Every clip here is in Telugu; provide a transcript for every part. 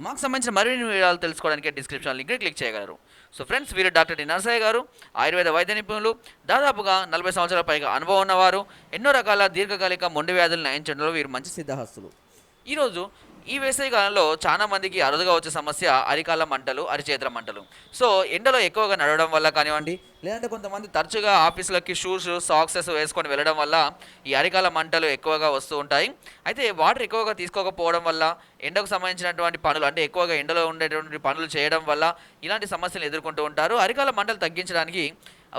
మాకు సంబంధించిన మరిన్ని వివరాలు తెలుసుకోవడానికి డిస్క్రిప్షన్ లింక్ క్లిక్ చేయగలరు. సో ఫ్రెండ్స్ వీరు డాక్టర్ డి నరసయ్య గారు ఆయుర్వేద వైద్య నిపుణులు దాదాపుగా నలభై సంవత్సరాల పైగా అనుభవం ఉన్నవారు ఎన్నో రకాల దీర్ఘకాలిక మొండి వ్యాధులు నయించడంలో వీరు మంచి సిద్ధహస్తులు. ఈరోజు ఈ వేసవి కాలంలో చాలా మందికి అరుదుగా వచ్చే సమస్య అరికాల మంటలు అరిచేతుల మంటలు. సో ఎండలో ఎక్కువగా నడవడం వల్ల కానివ్వండి లేదంటే కొంతమంది తరచుగా ఆఫీసులకి షూస్ సాక్సెస్ వేసుకొని వెళ్ళడం వల్ల ఈ అరికాల మంటలు ఎక్కువగా వస్తూ ఉంటాయి. అయితే వాటర్ ఎక్కువగా తీసుకోకపోవడం వల్ల ఎండకు సంబంధించినటువంటి పనులు అంటే ఎక్కువగా ఎండలో ఉండేటువంటి పనులు చేయడం వల్ల ఇలాంటి సమస్యలు ఎదుర్కొంటూ ఉంటారు. అరికాల మంటలు తగ్గించడానికి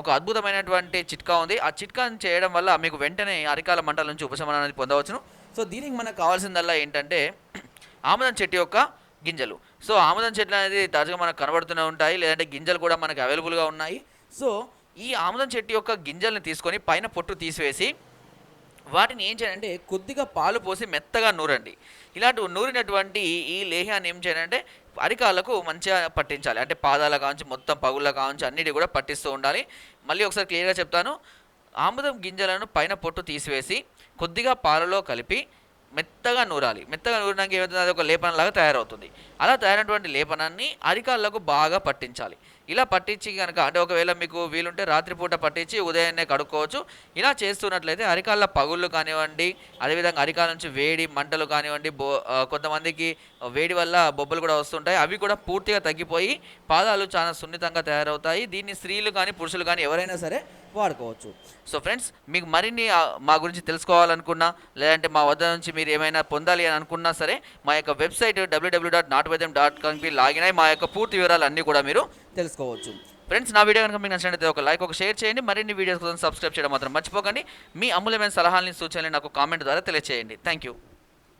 ఒక అద్భుతమైనటువంటి చిట్కా ఉంది. ఆ చిట్కాని చేయడం వల్ల మీకు వెంటనే అరికాల మంటల నుంచి ఉపశమనం అనేది పొందవచ్చును. సో దీనికి మనకు కావాల్సిందల్లా ఏంటంటే ఆముదం చెట్టు యొక్క గింజలు. సో ఆముదం చెట్లు అనేది తరచుగా మనకు కనబడుతూనే ఉంటాయి. లేదంటే గింజలు కూడా మనకు అవైలబుల్గా ఉన్నాయి. సో ఈ ఆముదం చెట్టు యొక్క గింజల్ని తీసుకొని పైన పొట్టు తీసివేసి వాటిని ఏం చేయాలంటే కొద్దిగా పాలు పోసి మెత్తగా నూరండి. ఇలాంటి నూరినటువంటి ఈ లేహ్యాన్ని ఏం చేయాలంటే అరికాళ్ళకు మంచిగా పట్టించాలి. అంటే పాదాల కావచ్చు మొత్తం పగుళ్ళ కావచ్చు అన్నిటి కూడా పట్టిస్తూ ఉండాలి. మళ్ళీ ఒకసారి క్లియర్గా చెప్తాను. ఆముదం గింజలను పైన పొట్టు తీసివేసి కొద్దిగా పాలలో కలిపి మెత్తగా నూరాలి. మెత్తగా నూరినాక ఏమవుతుంది? అది ఒక లేపనంలాగా తయారవుతుంది. అలా తయారైనటువంటి లేపనాన్ని అరికాళ్ళకు బాగా పట్టించాలి. ఇలా పట్టించి కనుక అంటే ఒకవేళ మీకు వీలుంటే రాత్రిపూట పట్టించి ఉదయాన్నే కడుక్కోవచ్చు. ఇలా చేస్తున్నట్లయితే అరికాళ్ళ పగుళ్ళు కానివ్వండి అదేవిధంగా అరికాల నుంచి వేడి మంటలు కానివ్వండి బో కొంతమందికి వేడి వల్ల బొబ్బలు కూడా వస్తుంటాయి. అవి కూడా పూర్తిగా తగ్గిపోయి పాదాలు చాలా సున్నితంగా తయారవుతాయి. దీన్ని స్త్రీలు కానీ పురుషులు కానీ ఎవరైనా సరే వాడుకోవచ్చు. సో ఫ్రెండ్స్ మీకు మరిన్ని మా గురించి తెలుసుకోవాలనుకున్నా లేదంటే మా వద్ద నుంచి మీరు ఏమైనా పొందాలి అని అనుకున్నా సరే మా యొక్క వెబ్సైట్ డబ్ల్యూడబ్ల్యూ డాట్ నాట్ వైద్యం డాట్ కామ్కి లాగిన్ అయ్యి మా యొక్క పూర్తి వివరాలు అన్నీ కూడా మీరు తెలుసుకోవచ్చు. ఫ్రెండ్స్ నా వీడియో కనుక మీకు నచ్చినట్లయితే ఒక లైక్ ఒక షేర్ చేయండి. మరిన్ని వీడియోస్ కోసం సబ్స్క్రైబ్ చేయడం మాత్రం మర్చిపోకండి. మీ అమూల్యమైన సలహాలని సూచనలు నాకు కామెంట్ ద్వారా తెలియజేయండి థ్యాంక్ యూ